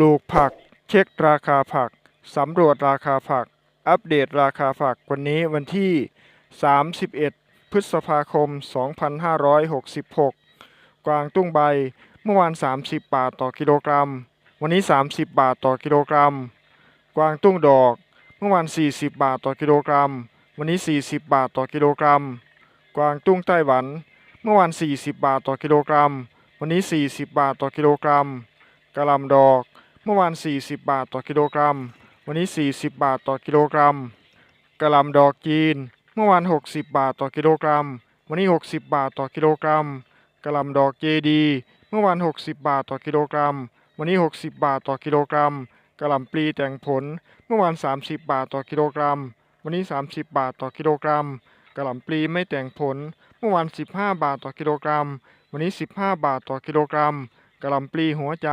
ลูกผัก เช็คราคาผัก สำรวจราคาผัก อัปเดตราคาผักวันนี้วันที่ 31 พฤษภาคม 2566 กวางตุ้งใบเมื่อวาน 30 บาทต่อกิโลกรัม วันนี้ 30 บาทต่อกิโลกรัม กวางตุ้งดอก เมื่อวาน 40 บาทต่อกิโลกรัม วันนี้ 40 บาทต่อกิโลกรัม กวางตุ้งไต้หวัน เมื่อวาน 40 บาทต่อกิโลกรัม วันนี้ 40 บาทต่อกิโลกรัมกะหล่ำดอก เมื่อวาน 40 บาทต่อกิโลกรัม วันนี้ 40 บาทต่อกิโลกรัมกะหล่ำดอกจีน เมื่อวาน 60 บาทต่อกิโลกรัม วันนี้ 60 บาทต่อกิโลกรัมกะหล่ำดอกเจดี เมื่อวาน 60 บาทต่อกิโลกรัม วันนี้ 60 บาทต่อกิโลกรัมกะหล่ำปลีแต่งผล เมื่อวาน 30 บาทต่อกิโลกรัม วันนี้ 30 บาทต่อกิโลกรัมกะหล่ำปลีไม่แต่งผล เมื่อวาน 15 บาทต่อกิโลกรัม วันนี้ 15 บาทต่อกิโลกรัม กระหล่ำปลีหัวใจ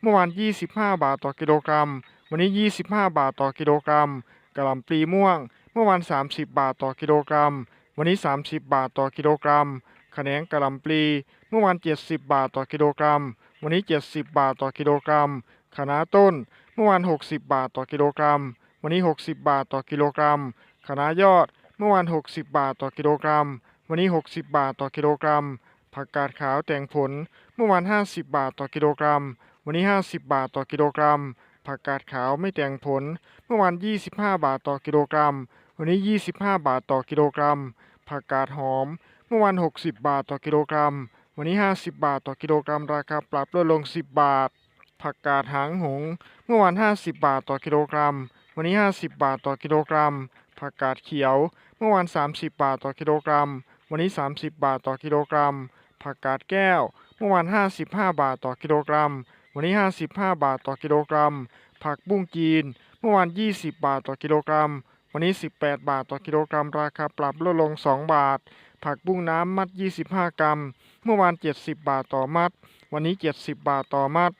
เมื่อวาน 25 บาทต่อกิโลกรัม วันนี้ 25 บาทต่อกิโลกรัม กระหล่ำปลีม่วง เมื่อวาน 30 บาทต่อกิโลกรัม วันนี้ 30 บาทต่อกิโลกรัมขแหนงกระหล่ำปลี เมื่อวาน 70 บาทต่อกิโลกรัม วันนี้ 70 บาทต่อกิโลกรัมคะน้าต้น เมื่อวาน 60 บาทต่อกิโลกรัม วันนี้ 60 บาทต่อกิโลกรัมคะน้ายอด เมื่อวาน 60 บาทต่อกิโลกรัม วันนี้ 60 บาทต่อกิโลกรัมผักกาดขาวแต่งผลเมื่อวาน 50 บาทต่อกิโลกรัม วันนี้ 50 บาทต่อกิโลกรัม ผักกาดขาวไม่แต่งผล เมื่อวาน 25 บาทต่อกิโลกรัม วันนี้ 25 บาทต่อกิโลกรัม ผักกาดหอม เมื่อวาน 60 บาทต่อกิโลกรัม วันนี้ 50 บาทต่อกิโลกรัม ราคาปรับลดลง 10 บาท ผักกาดหางหง เมื่อวาน 50 บาทต่อกิโลกรัม วันนี้ 50 บาทต่อกิโลกรัม ผักกาดเขียว เมื่อวาน 30 บาทต่อกิโลกรัม วันนี้ 30 บาทต่อกิโลกรัม ผักกาดแก้วเมื่อวาน 55 บาทต่อกิโลกรัม วันนี้ 55 บาทต่อกิโลกรัม ผักบุ้งจีน เมื่อวาน 20 บาทต่อกิโลกรัม วันนี้ 18 บาทต่อกิโลกรัม ราคาปรับลดลง 2 บาท ผักบุ้งน้ำมัด 25 กรัม เมื่อวาน 70 บาทต่อมัด วันนี้ 70 บาทต่อมัด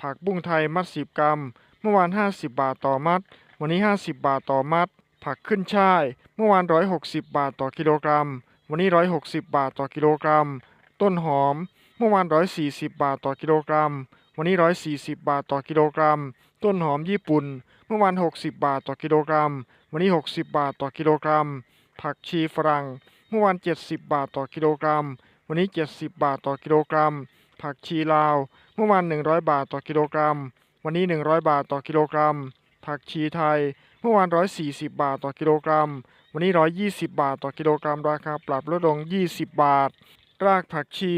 ผักบุ้งไทยมัด 10 กรัม เมื่อวาน 50 บาทต่อมัด วันนี้ 50 บาทต่อมัด ผักขึ้นช่าย เมื่อวาน 160 บาทต่อกิโลกรัม วันนี้ 160 บาทต่อกิโลกรัม ต้นหอม เมื่อวาน 140 บาทต่อกิโลกรัม วันนี้ 140 บาทต่อกิโลกรัม ต้นหอมญี่ปุ่น เมื่อวาน 60 บาทต่อกิโลกรัม วันนี้ 60 บาทต่อกิโลกรัม ผักชีฝรั่ง เมื่อวาน 70 บาทต่อกิโลกรัม วันนี้ 70 บาทต่อกิโลกรัม ผักชีลาว เมื่อวาน 100 บาทต่อกิโลกรัม วันนี้ 100 บาทต่อกิโลกรัม ผักชีไทย เมื่อวาน 140 บาทต่อกิโลกรัม วันนี้ 120 บาทต่อกิโลกรัม ราคาปรับลดลง 20 บาท รากผักชี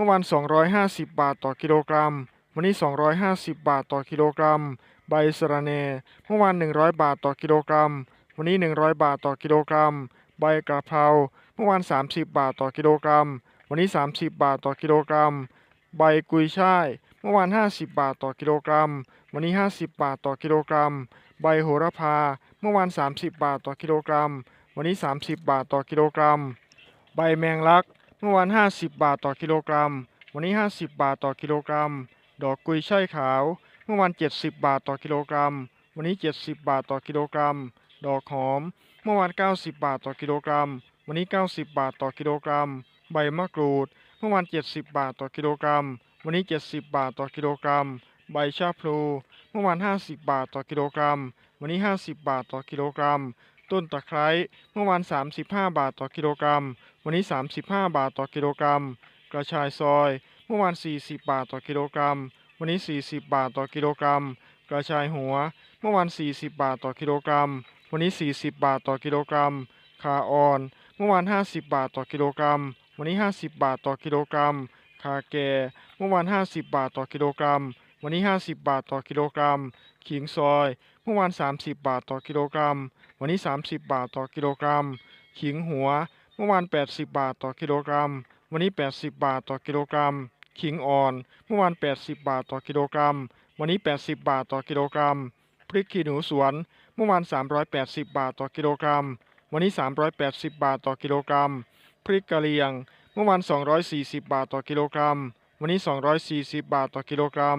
มื่อวาน 250 บาทต่อกิโลกรัม วันนี้ 250 บาทต่อกิโลกรัม ใบสะระแหน่เมื่อวาน 100 บาทต่อกิโลกรัม วันนี้ 100 บาทต่อกิโลกรัม ใบกระเพราเมื่อวาน 30 บาทต่อกิโลกรัม วันนี้ 30 บาทต่อกิโลกรัม ใบกุยช่ายเมื่อวาน 50 บาทต่อกิโลกรัม วันนี้ 50 บาทต่อกิโลกรัม ใบโหระพา เมื่อวาน 30 บาทต่อกิโลกรัม วันนี้ 30 บาทต่อกิโลกรัม ใบแมงลัก เมื่อวาน 50 บาทต่อกิโลกรัม วันนี้ 50 บาทต่อกิโลกรัม ดอกกุยช่ายขาว เมื่อวาน 70 บาทต่อกิโลกรัม วันนี้ 70 บาทต่อกิโลกรัม ดอกหอม เมื่อวาน 90 บาทต่อกิโลกรัม วันนี้ 90 บาทต่อกิโลกรัม ใบมะกรูด เมื่อวาน 70 บาทต่อกิโลกรัม วันนี้ 70 บาทต่อกิโลกรัม ใบชะพลู เมื่อวาน 50 บาทต่อกิโลกรัม วันนี้ 50 บาทต่อกิโลกรัม ต้นตะไคร้ เมื่อวาน 35 บาทต่อกิโลกรัม วันนี้ 35 บาทต่อกิโลกรัม กระชายซอย เมื่อวาน 40 บาทต่อกิโลกรัม วันนี้ 40 บาทต่อกิโลกรัม กระชายหัว เมื่อวาน 40 บาทต่อกิโลกรัม วันนี้ 40 บาทต่อกิโลกรัมขาอ่อน เมื่อวาน 50 บาทต่อกิโลกรัม วันนี้ 50 บาทต่อกิโลกรัมขาแก่ เมื่อวาน 50 บาทต่อกิโลกรัม วันนี้ 50 บาทต่อกิโลกรัม ขิงซอย เมื่อวาน 30 บาทต่อกิโลกรัม วันนี้ 30 บาทต่อกิโลกรัม ขิงหัว เมื่อวาน 80 บาทต่อกิโลกรัม วันนี้ 80 บาทต่อกิโลกรัม ขิงอ่อน เมื่อวาน 80 บาทต่อกิโลกรัม วันนี้ 80 บาทต่อกิโลกรัม พริกขี้หนูสวน เมื่อวาน 380 บาทต่อกิโลกรัม วันนี้ 380 บาทต่อกิโลกรัม พริกกะเหรี่ยง เมื่อวาน 240 บาทต่อกิโลกรัม วันนี้ 240 บาทต่อกิโลกรัม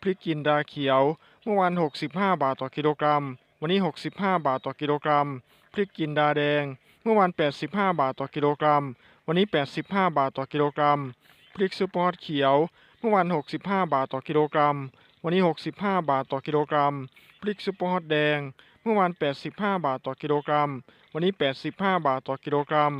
พริกจินดาเขียว เมื่อวาน 65 บาทต่อกิโลกรัม วันนี้ 65 บาทต่อกิโลกรัม พริกจินดาแดง เมื่อวาน 85 บาทต่อกิโลกรัม วันนี้ 85 บาทต่อกิโลกรัม พริกซุปเปอร์ฮอตเขียว เมื่อวาน 65 บาทต่อกิโลกรัม วันนี้ 65 บาทต่อกิโลกรัม พริกซุปเปอร์ฮอตแดง เมื่อวาน 85 บาทต่อกิโลกรัม วันนี้ 85 บาทต่อกิโลกรัม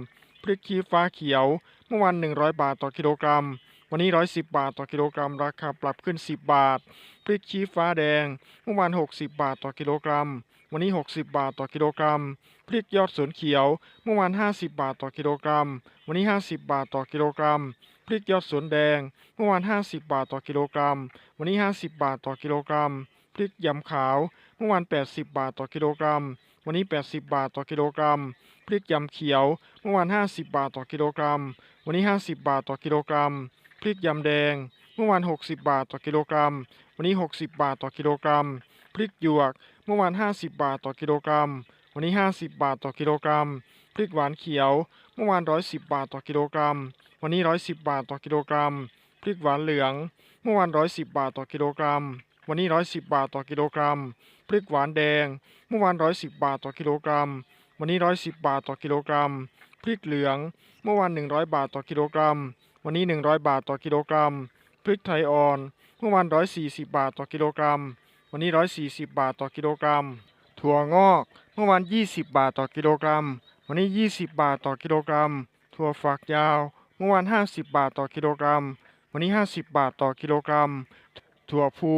พริกชี้ฟ้าเขียว เมื่อวาน 100 บาทต่อกิโลกรัม วันนี้ 110 บาทต่อกิโลกรัม ราคาปรับขึ้น 10 บาท พริกชี้ฟ้าแดง เมื่อวาน 60 บาทต่อกิโลกรัม วันนี้ 60 บาทต่อกิโลกรัม พริกยอดสวนเขียว เมื่อวาน 50 บาทต่อกิโลกรัม วันนี้ 50 บาทต่อกิโลกรัม พริกยอดสวนแดง เมื่อวาน 50 บาทต่อกิโลกรัม วันนี้ 50 บาทต่อกิโลกรัม พริกยำขาว เมื่อวาน 80 บาทต่อกิโลกรัม วันนี้ 80 บาทต่อกิโลกรัม พริกยำเขียว เมื่อวาน 50 บาทต่อกิโลกรัม วันนี้ 50 บาทต่อกิโลกรัม ริกยำแดง เมื่อวาน 60 บาทต่อกิโลกรัม วันนี้ 60 บาทต่อกิโลกรัม พริกหยวก เมื่อวาน 50 บาทต่อกิโลกรัม วันนี้ 50 บาทต่อกิโลกรัม พริกหวานเขียว เมื่อวาน 110 บาทต่อกิโลกรัม วันนี้ 110 บาทต่อกิโลกรัม พริกหวานเหลือง เมื่อวาน 110 บาทต่อกิโลกรัม วันนี้ 110 บาทต่อกิโลกรัม พริกหวานแดง เมื่อวาน 110 บาทต่อกิโลกรัม วันนี้ 110 บาทต่อกิโลกรัม พริกเหลือง เมื่อวาน 100 บาทต่อกิโลกรัม วันนี้ 100 บาทต่อกิโลกรัม พริกไทยอ่อน เมื่อวาน 140 บาทต่อกิโลกรัม วันนี้ 140 บาทต่อกิโลกรัม ถั่วงอก เมื่อวาน 20 บาทต่อกิโลกรัม วันนี้ 20 บาทต่อกิโลกรัม ถั่วฝักยาว เมื่อวาน 50 บาทต่อกิโลกรัม วันนี้ 50 บาทต่อกิโลกรัม ถั่วพู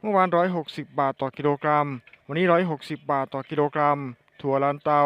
เมื่อวาน 160 บาทต่อกิโลกรัม วันนี้ 160 บาทต่อกิโลกรัม ถั่วลันเตา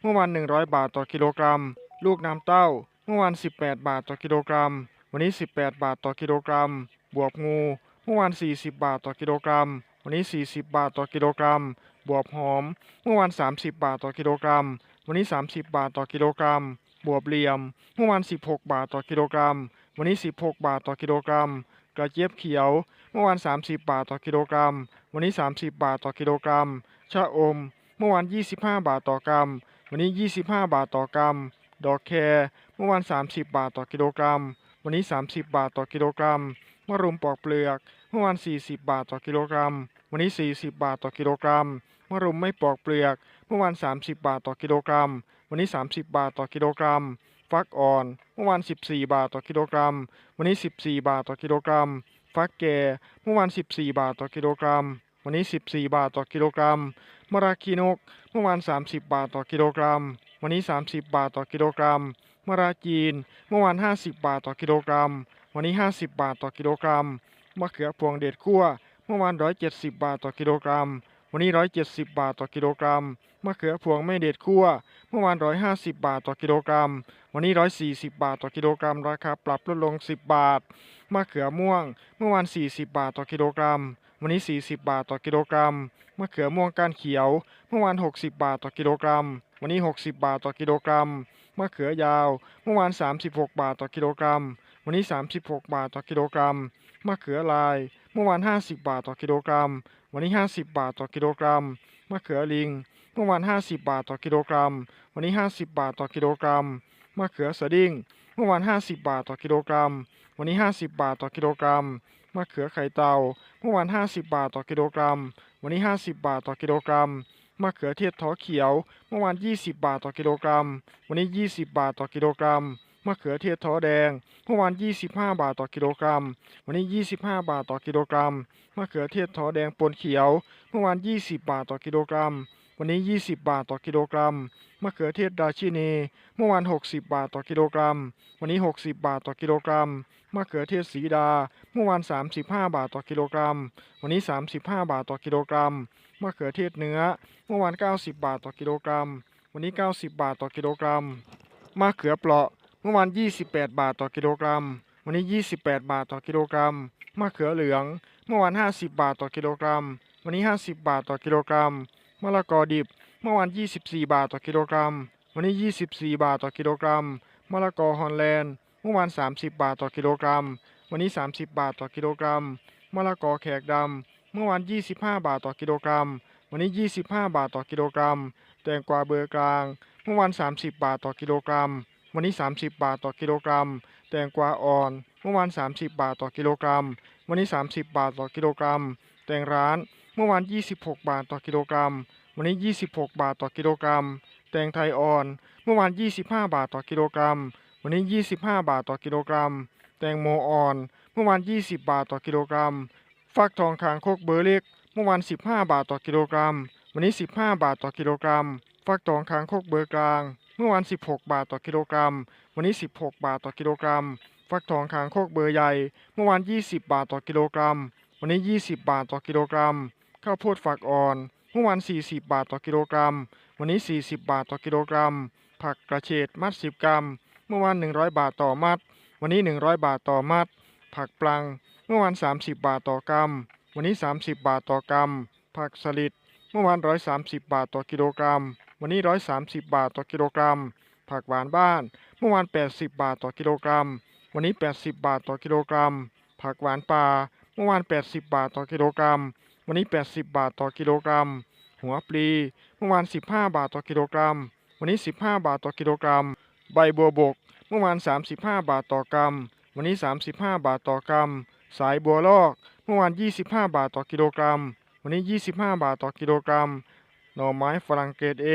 เมื่อวาน 100 บาทต่อกิโลกรัม ลูกน้ำเต้า มื่อวาน 18 บาทต่อกิโลกรัม วันนี้ 18 บาทต่อกิโลกรัม บวบงู เมื่อวาน 40 บาทต่อกิโลกรัม วันนี้ 40 บาทต่อกิโลกรัม บวบหอม เมื่อวาน 30 บาทต่อกิโลกรัม วันนี้ 30 บาทต่อกิโลกรัม บวบเหลี่ยม เมื่อวาน 16 บาทต่อกิโลกรัม วันนี้ 16 บาทต่อกิโลกรัม กระเจี๊ยบเขียว เมื่อวาน 30 บาทต่อกิโลกรัม วันนี้ 30 บาทต่อกิโลกรัม ชะอม เมื่อวาน 25 บาทต่อกรัม วันนี้ 25 บาทต่อกรัม ดอกแครเมื่อวาน 30 บาทต่อกิโลกรัม วันนี้ 30 บาทต่อกิโลกรัมมะรุมปอกเปลือก เมื่อวาน 40 บาทต่อกิโลกรัม วันนี้ 40 บาทต่อกิโลกรัมมะรุมไม่ปอกเปลือก เมื่อวาน 30 บาทต่อกิโลกรัม วันนี้ 30 บาทต่อกิโลกรัม ฟักอ่อน เมื่อวาน 14 บาทต่อกิโลกรัม วันนี้ 14 บาทต่อกิโลกรัม ฟักแก่ เมื่อวาน 14 บาทต่อกิโลกรัม วันนี้ 14 บาทต่อกิโลกรัมมะราคีนก เมื่อวาน 30 บาทต่อกิโลกรัม วันนี้ 30 บาทต่อกิโลกรัมมะระจีน เมื่อวาน 50 บาทต่อกิโลกรัม วันนี้ 50 บาทต่อกิโลกรัม มะเขือพวงเด็ดคั่วเมื่อวาน 170 บาทต่อกิโลกรัม วันนี้ 170 บาทต่อกิโลกรัม มะเขือพวงไม่เด็ดคั่วเมื่อวาน 150 บาทต่อกิโลกรัม วันนี้ 140 บาทต่อกิโลกรัม ราคาปรับลดลง 10 บาท มะเขือม่วง เมื่อวาน 40 บาทต่อกิโลกรัมวันนี้ 40 บาทต่อกิโลกรัม มะเขือม่วงก้านเขียว เมื่อวาน 60 บาทต่อกิโลกรัม วันนี้ 60 บาทต่อกิโลกรัมมะเขือยาว เมื่อวาน 36 บาทต่อกิโลกรัม วันนี้ 36 บาทต่อกิโลกรัมมะเขือลาย เมื่อวาน 50 บาทต่อกิโลกรัม วันนี้ 50 บาทต่อกิโลกรัมมะเขือลิง เมื่อวาน 50 บาทต่อกิโลกรัม วันนี้ 50 บาทต่อกิโลกรัมมะเขือสดิ้ง เมื่อวาน 50 บาทต่อกิโลกรัม วันนี้ 50 บาทต่อกิโลกรัมมะเขือไข่เต่าเมื่อวาน 50 บาทต่อกิโลกรัม วันนี้ 50 บาทต่อกิโลกรัม มะเขือเทศท้อเขียว เมื่อวาน 20 บาทต่อกิโลกรัม วันนี้ 20 บาทต่อกิโลกรัมมะเขือเทศท้อแดง เมื่อวาน 25 บาทต่อกิโลกรัม วันนี้ 25 บาทต่อกิโลกรัมมะเขือเทศท้อแดงปนเขียว เมื่อวาน 20 บาทต่อกิโลกรัม วันนี้ 20 บาทต่อกิโลกรัมมะเขือเทศดาชินี เมื่อวาน 60 บาทต่อกิโลกรัม วันนี้ 60 บาทต่อกิโลกรัมมะเขือเทศสีดา เมื่อวาน 35 บาทต่อกิโลกรัม วันนี้ 35 บาทต่อกิโลกรัม มะเขือเทศเนื้อ เมื่อวาน 90 บาทต่อกิโลกรัม วันนี้ 90 บาทต่อกิโลกรัม มะเขือเปราะ เมื่อวาน 28 บาทต่อกิโลกรัม วันนี้ 28 บาทต่อกิโลกรัม มะเขือเหลือง เมื่อวาน 50 บาทต่อกิโลกรัม วันนี้ 50 บาทต่อกิโลกรัม มะละกอดิบ เมื่อวาน 24 บาทต่อกิโลกรัม วันนี้ 24 บาทต่อกิโลกรัม มะละกอฮอลแลนด์ เมื่อวาน 30 บาทต่อกิโลกรัม วันนี้ 30 บาทต่อกิโลกรัม มะละกอแขกดำ เมื่อวาน 25 บาทต่อกิโลกรัม วันนี้ 25 บาทต่อกิโลกรัม แตงกวาเบอร์กลาง เมื่อวาน 30 บาทต่อกิโลกรัม วันนี้ 30 บาทต่อกิโลกรัม แตงกวาอ่อน เมื่อวาน 30 บาทต่อกิโลกรัม วันนี้ 30 บาทต่อกิโลกรัม แตงร้าน เมื่อวาน 26 บาทต่อกิโลกรัม วันนี้ 26 บาทต่อกิโลกรัม แตงไทยอ่อน เมื่อวาน 25 บาทต่อกิโลกรัม วันนี้ 25 บาทต่อกิโลกรัม แตงโมอ่อน เมื่อวาน 20 บาทต่อกิโลกรัม ฟักทองคางคกเบอร์เล็ก เมื่อวาน 15 บาทต่อกิโลกรัม วันนี้ 15 บาทต่อกิโลกรัม ฟักทองคางคกเบอร์กลาง เมื่อวาน 16 บาทต่อกิโลกรัม วันนี้ 16 บาทต่อกิโลกรัม ฟักทองคางคกเบอร์ใหญ่ เมื่อวาน 20 บาทต่อกิโลกรัม วันนี้ 20 บาทต่อกิโลกรัม ข้าวโพดฝักอ่อน เมื่อวาน 40 บาทต่อกิโลกรัม วันนี้ 40 บาทต่อกิโลกรัม ผักกระเฉดมัด 10 กรัม เมื่อวาน 100 บาทต่อมัด วันนี้ 100 บาทต่อมัด ผักปลัง เมื่อวาน 30 บาทต่อกรัม วันนี้ 30 บาทต่อกรัม ผักสลิด เมื่อวาน 130 บาทต่อกิโลกรัม วันนี้ 130 บาทต่อกิโลกรัม ผักหวานบ้าน เมื่อวาน 80 บาทต่อกิโลกรัม วันนี้ 80 บาทต่อกิโลกรัม ผักหวานป่า เมื่อวาน 80 บาทต่อกิโลกรัม วันนี้ 80 บาทต่อกิโลกรัม หัวปลี เมื่อวาน 15 บาทต่อกิโลกรัม วันนี้ 15 บาทต่อกิโลกรัม ใบบัวบก เมื่อวาน 35 บาทต่อกรัม วันนี้ 35 บาทต่อกรัม สายบัวลอก เมื่อวาน 25 บาทต่อกิโลกรัม วันนี้ 25 บาทต่อกิโลกรัม หน่อไม้ฝรั่งเกรดเอ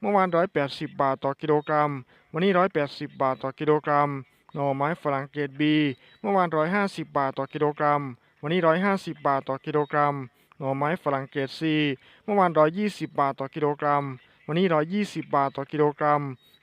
เมื่อวาน 180 บาทต่อกิโลกรัม วันนี้ 180 บาทต่อกิโลกรัม หน่อไม้ฝรั่งเกรดบีเมื่อวาน 150 บาทต่อกิโลกรัม วันนี้ 150 บาทต่อกิโลกรัม หน่อไม้ฝรั่งเกรดซีเมื่อวาน 120 บาทต่อกิโลกรัม วันนี้ 120 บาทต่อกิโลกรัม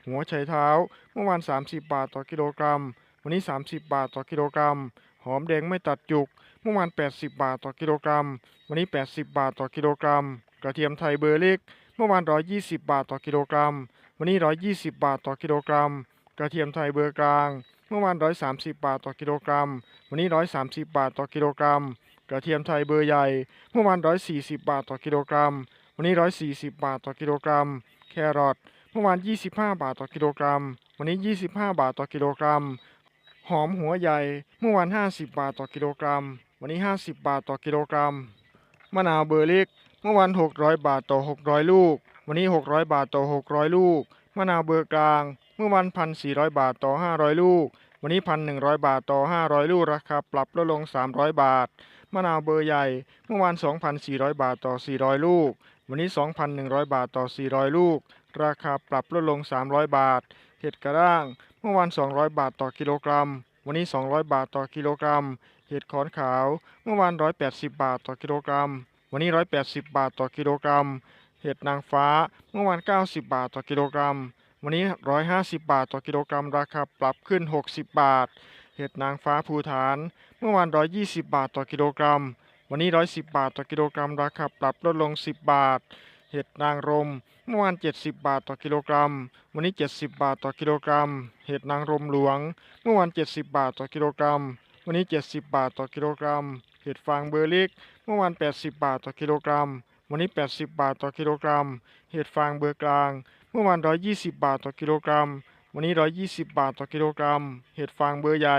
หัวไชเท้า เมื่อวาน 30 บาทต่อกิโลกรัม วันนี้ 30 บาทต่อกิโลกรัม หอมแดงไม่ตัดจุก เมื่อวาน 80 บาทต่อกิโลกรัม วันนี้ 80 บาทต่อกิโลกรัม กระเทียมไทยเบอร์เล็ก เมื่อวาน 120 บาทต่อกิโลกรัม วันนี้ 120 บาทต่อกิโลกรัม กระเทียมไทยเบอร์กลาง เมื่อวาน 130 บาทต่อกิโลกรัม วันนี้ 130 บาทต่อกิโลกรัม กระเทียมไทยเบอร์ใหญ่ เมื่อวาน 140 บาทต่อกิโลกรัม วันนี้ 140 บาทต่อกิโลกรัม แครอท เมื่อวาน 25 บาทต่อกิโลกรัม วันนี้ 25 บาทต่อกิโลกรัม หอมหัวใหญ่ เมื่อวาน50 บาทต่อกิโลกรัม วันนี้ 50 บาทต่อกิโลกรัม มะนาวเบอร์เล็กเมื่อวาน600 บาทต่อ 600 ลูก วันนี้ 600 บาทต่อ 600 ลูก มะนาวเบอร์กลาง เมื่อวัน 1,400 บาทต่อ 500 ลูก วันนี้ 1,100 บาทต่อ 500 ลูก ราคาปรับลดลง 300 บาท มะนาวเบอร์ใหญ่ เมื่อวาน2,400 บาทต่อ 400 ลูก วันนี้ 2,100 บาทต่อ 400 ลูก ราคาปรับลดลง 300 บาท เห็ดกระด้าง เมื่อวาน 200 บาทต่อกิโลกรัม วันนี้ 200 บาทต่อกิโลกรัม เห็ดขอนขาว เมื่อวาน 180 บาทต่อกิโลกรัม วันนี้ 180 บาทต่อกิโลกรัม เห็ดนางฟ้า เมื่อวาน 90 บาทต่อกิโลกรัม วันนี้ 150 บาทต่อกิโลกรัม ราคาปรับขึ้น 60 บาท เห็ดนางฟ้าภูฐาน เมื่อวาน 120 บาทต่อกิโลกรัม วันนี้ 110 บาทต่อกิโลกรัม ราคาปรับลดลง 10 บาท เห็ดนางรม เมื่อวาน 70 บาทต่อกิโลกรัม วันนี้ 70 บาทต่อกิโลกรัม เห็ดนางรมหลวง เมื่อวาน 70 บาทต่อกิโลกรัม วันนี้ 70 บาทต่อกิโลกรัม เห็ดฟางเบอร์เล็กเมื่อวาน 80 บาทต่อกิโลกรัม วันนี้ 80 บาทต่อกิโลกรัม เห็ดฟางเบอร์กลาง เมื่อวาน 120 บาทต่อกิโลกรัม วันนี้ 120 บาทต่อกิโลกรัม เห็ดฟางเบอร์ใหญ่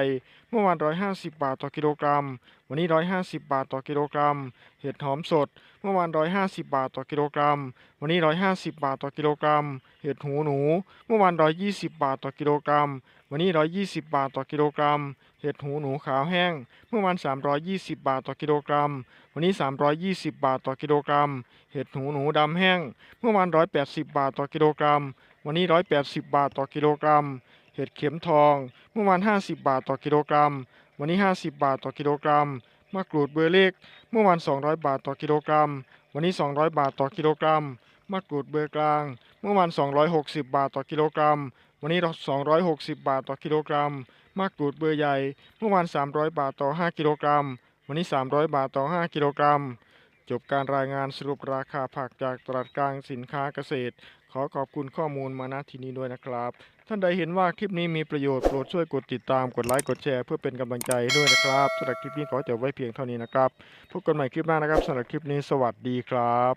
เมื่อวาน 150 บาทต่อกิโลกรัม วันนี้ 150 บาทต่อกิโลกรัม เห็ดหอมสด เมื่อวาน 150 บาทต่อกิโลกรัม วันนี้ 150 บาทต่อกิโลกรัม เห็ดหูหนู เมื่อวาน 120 บาทต่อกิโลกรัม วันนี้ 120 บาทต่อกิโลกรัม เห็ดหูหนูขาวแห้ง เมื่อวาน 320 บาทต่อกิโลกรัม วันนี้ 320 บาทต่อกิโลกรัม เห็ดหูหนูดำแห้ง เมื่อวาน 180 บาทต่อกิโลกรัม วันนี้ 180 บาทต่อกิโลกรัม เห็ดเข็มทอง เมื่อวาน 50 บาทต่อกิโลกรัม วันนี้ 50 บาทต่อกิโลกรัม มะกรูดเบอร์เล็ก เมื่อวาน 200 บาทต่อกิโลกรัม วันนี้ 200 บาทต่อกิโลกรัม มะกรูดเบอร์กลาง เมื่อวาน 260 บาทต่อกิโลกรัม วันนี้ 260 บาทต่อกิโลกรัม มะกรูดเบอร์ใหญ่ เมื่อวาน 300 บาทต่อ 5 กิโลกรัม วันนี้ 300 บาทต่อ 5 กิโลกรัมจบการรายงานสรุปราคาผักจากตลาดกลางสินค้าเกษตร ขอขอบคุณข้อมูลมาณที่นี้ด้วยนะครับ ท่านใดเห็นว่าคลิปนี้มีประโยชน์โปรดช่วยกดติดตามกดไลค์กดแชร์เพื่อเป็นกำลังใจให้ด้วยนะครับสำหรับคลิปนี้ขอจบไว้เพียงเท่านี้นะครับพบกันใหม่คลิปหน้านะครับสำหรับคลิปนี้สวัสดีครับ